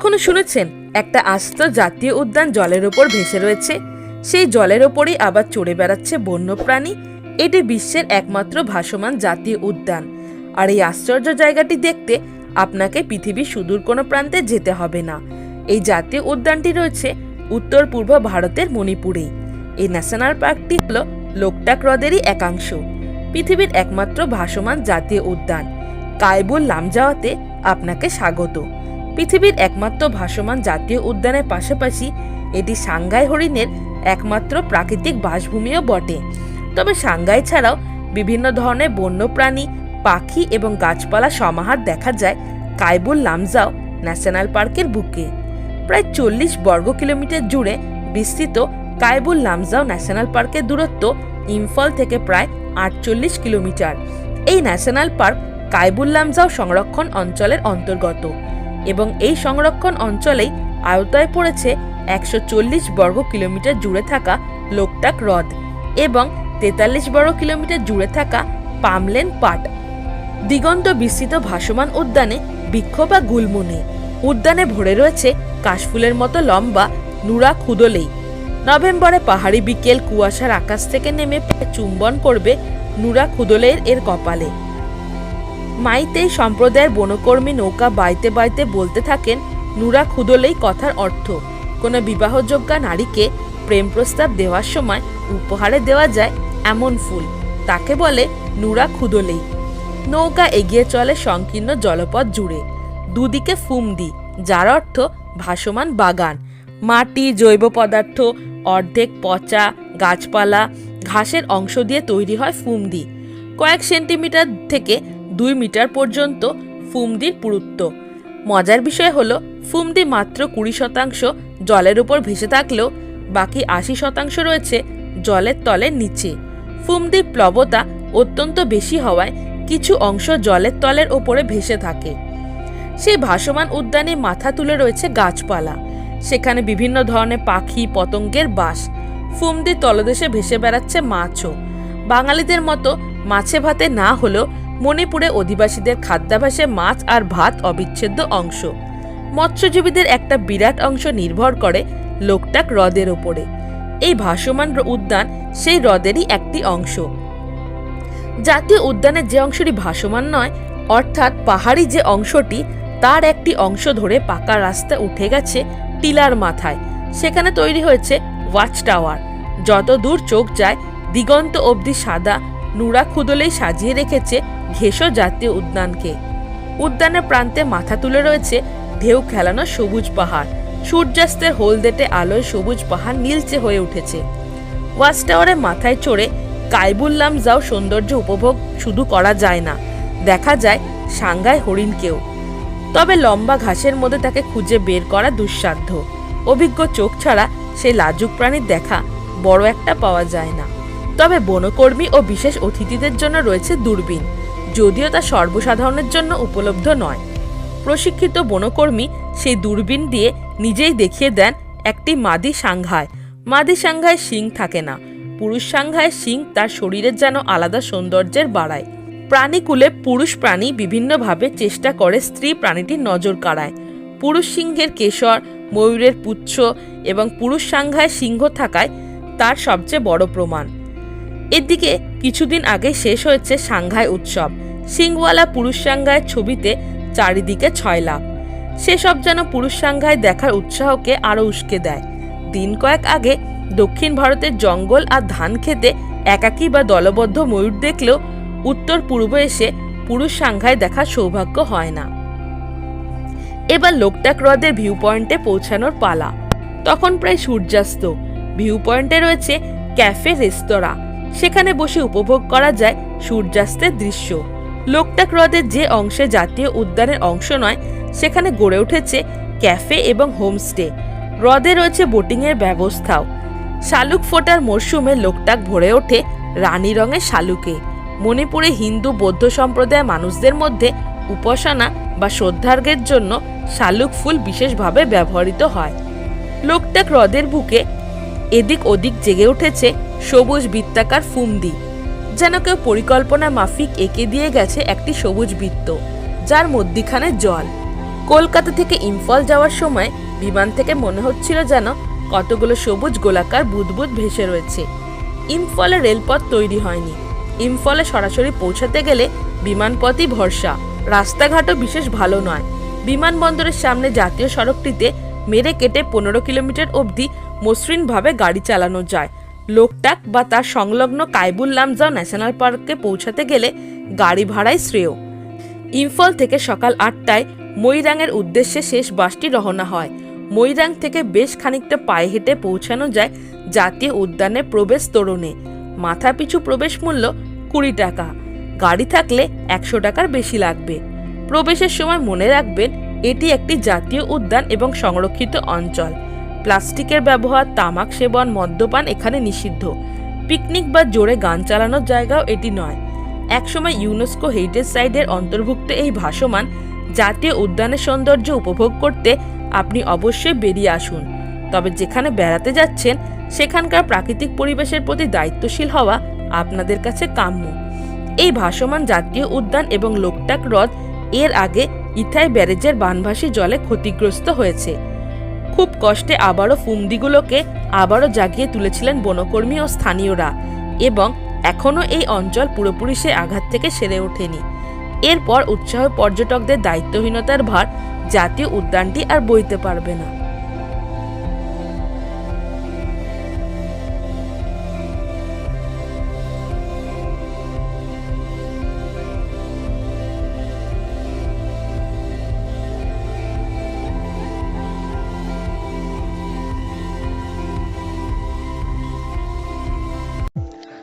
কখনো শুনেছেন? একটা আস্ত জাতীয় উদ্যান জলের ওপর ভেসে রয়েছে। সেই জলের ওপরেই আবার চড়ে বেড়াচ্ছে বন্যপ্রাণী। এটি বিশ্বের একমাত্র ভাসমান জাতীয় উদ্যান। আর এই আশ্চর্য জায়গাটি দেখতে আপনাকে পৃথিবীর সুদূর কোনো প্রান্তে যেতে হবে না। এই জাতীয় উদ্যানটি রয়েছে উত্তর পূর্ব ভারতের মণিপুরেই। এই ন্যাশনাল পার্কটি হল লোকটাক হ্রদেরই একাংশ। পৃথিবীর একমাত্র ভাসমান জাতীয় উদ্যান। কায়বুল লামজাওয়াতে আপনাকে স্বাগত। পৃথিবীর একমাত্র ভাসমান জাতীয় উদ্যানের পাশাপাশি এটি সাংঘাই হরিণের একমাত্র প্রাকৃতিক বাসভূমিও বটে। তবে সাংঘাই ছাড়াও বিভিন্ন ধরনের বন্যপ্রাণী, পাখি এবং গাছপালা সমাহার দেখা যায় কায়বুল লামজাও ন্যাশনাল পার্কের বুকে। প্রায় চল্লিশ বর্গ কিলোমিটার জুড়ে বিস্তৃত কায়বুল লামজাও ন্যাশনাল পার্কের দূরত্ব ইম্ফল থেকে প্রায় আটচল্লিশ কিলোমিটার। এই ন্যাশনাল পার্ক কায়বুল লামজাও সংরক্ষণ অঞ্চলের অন্তর্গত। এবং এই সংরক্ষণ অঞ্চলেই আয়তায় পড়েছে একশো চল্লিশ বর্গ কিলোমিটার জুড়ে থাকা লোকটাক হ্রদ এবং তেতাল্লিশ বর্গ কিলোমিটার জুড়ে থাকা পামলেন পাট। দিগন্ত বিস্তৃত ভাসমান উদ্যানে বৃক্ষ বা গুলমুনি। উদ্যানে ভরে রয়েছে কাশফুলের মতো লম্বা নুরা খুদলেই। নভেম্বরে পাহাড়ি বিকেল কুয়াশার আকাশ থেকে নেমে চুম্বন করবে নুরা খুদলের এর কপালে। মাইতেই সম্প্রদায়ের বনকর্মী নৌকা বাইতে বাইতে বলতে থাকেন, নুরা খুদলেই কথার অর্থ। কোনো বিবাহযোগ্যা নারীকে প্রেম প্রস্তাব দেওয়ার সময় উপহারে দেওয়া যায় এমন ফুল। তাকে বলে নুরা খুদলেই। নৌকা এগিয়ে চলে সংকীর্ণ জলপথ জুড়ে। দুদিকে ফুমদি, যার অর্থ ভাসমান বাগান। মাটি, জৈব পদার্থ, অর্ধেক পচা, গাছপালা, ঘাসের অংশ দিয়ে তৈরি হয় ফুমদি। কয়েক সেন্টিমিটার থেকে দুই মিটার পর্যন্ত ফুমদির পুরুত্ব। মজার বিষয় হলো, ফুমদি মাত্র কুড়ি শতাংশ জলের উপর ভেসে থাকলেও বাকি আশি শতাংশ রয়েছে জলের তলের নিচে। ফুমদির প্লবতা অত্যন্ত বেশি হওয়ায় কিছু অংশ জলের তলের ওপরে ভেসে থাকে। সেই ভাসমান উদ্যানে মাথা তুলে রয়েছে গাছপালা। সেখানে বিভিন্ন ধরনের পাখি, পতঙ্গের বাস। ফুমদির তলদেশে ভেসে বেড়াচ্ছে মাছও। বাঙালিদের মতো মাছে ভাতে না হলেও মণিপুরে অধিবাসীদের খাদ্যাভ্যাসে মাছ আর ভাত অবিচ্ছেদ্য অংশ। মৎস্যজীবীদের একটা বিরাট অংশ নির্ভর করে লোকটাক হ্রদের ওপরে এই ভাসমান উদ্যান সেই হ্রদেরই একটি অংশ। জাতীয় উদ্যানের যে অংশটি ভাসমান নয়, অর্থাৎ পাহাড়ি যে অংশটি, তার একটি অংশ ধরে পাকা রাস্তা উঠে গেছে টিলার মাথায়। সেখানে তৈরি হয়েছে ওয়াচ টাওয়ার যত দূর চোখ যায়, দিগন্ত অবধি সাদা নুরা খুদলেই সাজিয়ে রেখেছে ঘেঁষো জাতীয় উদ্যানকে। উদ্যানের প্রান্তে মাথা তুলে রয়েছে ঢেউ খেলানো সবুজ পাহাড়। সূর্যাস্তের হলদেটে আলোয় সবুজ পাহাড় নীলচে হয়ে উঠেছে। ওয়াচ টাওয়ারের মাথায় চড়ে কাইবুল্লাম যাও সৌন্দর্য উপভোগ শুধু করা যায় না, দেখা যায় সাংঘাই হরিণকেও। তবে লম্বা ঘাসের মধ্যে তাকে খুঁজে বের করা দুঃসাধ্য। অভিজ্ঞ চোখ ছাড়া সেই লাজুক প্রাণীর দেখা বড় একটা পাওয়া যায় না। তবে বনকর্মী ও বিশেষ অতিথিদের জন্য রয়েছে দূরবীন, যদিও তা সর্বসাধারণের জন্য উপলব্ধ নয়। প্রশিক্ষিত বনকর্মী সেই দূরবীন দিয়ে নিজেই দেখিয়ে দেন একটি মাদি সাংঘায় মাদি সাংঘায় শিং থাকে না। পুরুষ সাংঘায় শিং তার শরীরের যেন আলাদা সৌন্দর্যের বাড়ায়। প্রাণীকুলে পুরুষ প্রাণী বিভিন্নভাবে চেষ্টা করে স্ত্রী প্রাণীটির নজর কাড়ায়। পুরুষ সিংহের কেশর, ময়ূরের পুচ্ছ এবং পুরুষ সাংঘায় সিংহ থাকায় তার সবচেয়ে বড় প্রমাণ। এদিকে কিছুদিন আগে শেষ হয়েছে সাংঘাই উৎসব। সিংওয়ালা পুরুষ সাংঘায়ের ছবিতে চারিদিকে ছয় লাভ সেসব যেন পুরুষ সাংঘায় দেখার উৎসাহকে আরও উস্কে দেয়। দিন কয়েক আগে দক্ষিণ ভারতের জঙ্গল আর ধান খেতে একাকী বা দলবদ্ধ ময়ূর দেখলেও উত্তর পূর্ব এসে পুরুষ সাংঘায় দেখার সৌভাগ্য হয় না। এবার লোকটাক হ্রদের ভিউ পয়েন্টে পৌঁছানোর পালা। তখন প্রায় সূর্যাস্ত। ভিউ পয়েন্টে রয়েছে ক্যাফে, রেস্তোরাঁ। সেখানে বসে উপভোগ করা যায় সূর্যাস্তের দৃশ্য। লোকটাক হ্রদের যে অংশে জাতীয় উদ্যানের অংশ নয়, সেখানে গড়ে উঠেছে ক্যাফে এবং হোমস্টে। হ্রদে রয়েছে বোটিংয়ের ব্যবস্থাও। শালুক ফোটার মরশুমে লোকটাক ভরে ওঠে রানী রঙের শালুকে। মণিপুরে হিন্দু, বৌদ্ধ সম্প্রদায়ের মানুষদের মধ্যে উপাসনা বা শ্রদ্ধার্ঘের জন্য শালুক ফুল বিশেষভাবে ব্যবহৃত হয়। লোকটাক হ্রদের বুকে এদিক ওদিক জেগে উঠেছে সবুজ বৃত্তাকার ফুমদি। যেন কেউ পরিকল্পনা মাফিক এঁকে দিয়ে গেছে একটি সবুজ বৃত্ত, যার মধ্যিখানে জল। কলকাতা থেকে ইম্ফল যাওয়ার সময় বিমান থেকে মনে হচ্ছিল যেন কতগুলো সবুজ গোলাকার বুদবুদ ভেসে রয়েছে। ইম্ফলে রেলপথ তৈরি হয়নি। ইম্ফলে সরাসরি পৌঁছাতে গেলে বিমানপথই ভরসা। রাস্তাঘাটও বিশেষ ভালো নয়। বিমানবন্দরের সামনে জাতীয় সড়কটিতে মেরে কেটে পনেরো কিলোমিটার অবধি মসৃণভাবে গাড়ি চালানো যায়। লোকটাক বা তার সংলগ্ন কাইবুল লামজাও ন্যাশনাল পার্কে পৌঁছাতে গেলে গাড়ি ভাড়াই শ্রেয়। ইম্ফল থেকে সকাল আটটায় ময়রাংয়ের উদ্দেশ্যে শেষ বাসটি রওনা হয়। ময়রাং থেকে বেশ খানিকটা পায়ে হেঁটে পৌঁছানো যায় জাতীয় উদ্যানে প্রবেশ তোরণে। মাথাপিছু প্রবেশ মূল্য কুড়ি টাকা। গাড়ি থাকলে একশো টাকার বেশি লাগবে। প্রবেশের সময় মনে রাখবেন, এটি একটি জাতীয় উদ্যান এবং সংরক্ষিত অঞ্চল। প্লাস্টিকের ব্যবহার, তামাক সেবন, মদ্যপান এখানে নিষিদ্ধ। পিকনিক বা জোরে গান চালানোর জায়গাও এটি নয়। একসময় ইউনেস্কো হেরিটেজ সাইটের অন্তর্ভুক্ত এই ভাসমান জাতীয় উদ্যানের সৌন্দর্য উপভোগ করতে আপনি অবশ্যই বেরিয়ে আসুন। তবে যেখানে বেড়াতে যাচ্ছেন, সেখানকার প্রাকৃতিক পরিবেশের প্রতি দায়িত্বশীল হওয়া আপনাদের কাছে কাম্য। এই ভাসমান জাতীয় উদ্যান এবং লোকটাক হ্রদ এর আগে ইথাই ব্যারেজের বানভাসী জলে ক্ষতিগ্রস্ত হয়েছে। খুব কষ্টে আবারও ফুমদিগুলোকে আবারও জাগিয়ে তুলেছিলেন বনকর্মী ও স্থানীয়রা এবং এখনও এই অঞ্চল পুরোপুরি সে আঘাত থেকে সেরে ওঠেনি। এরপর উৎসাহ পর্যটকদের দায়িত্বহীনতার ভার জাতীয় উদ্যানটি আর বইতে পারবে না।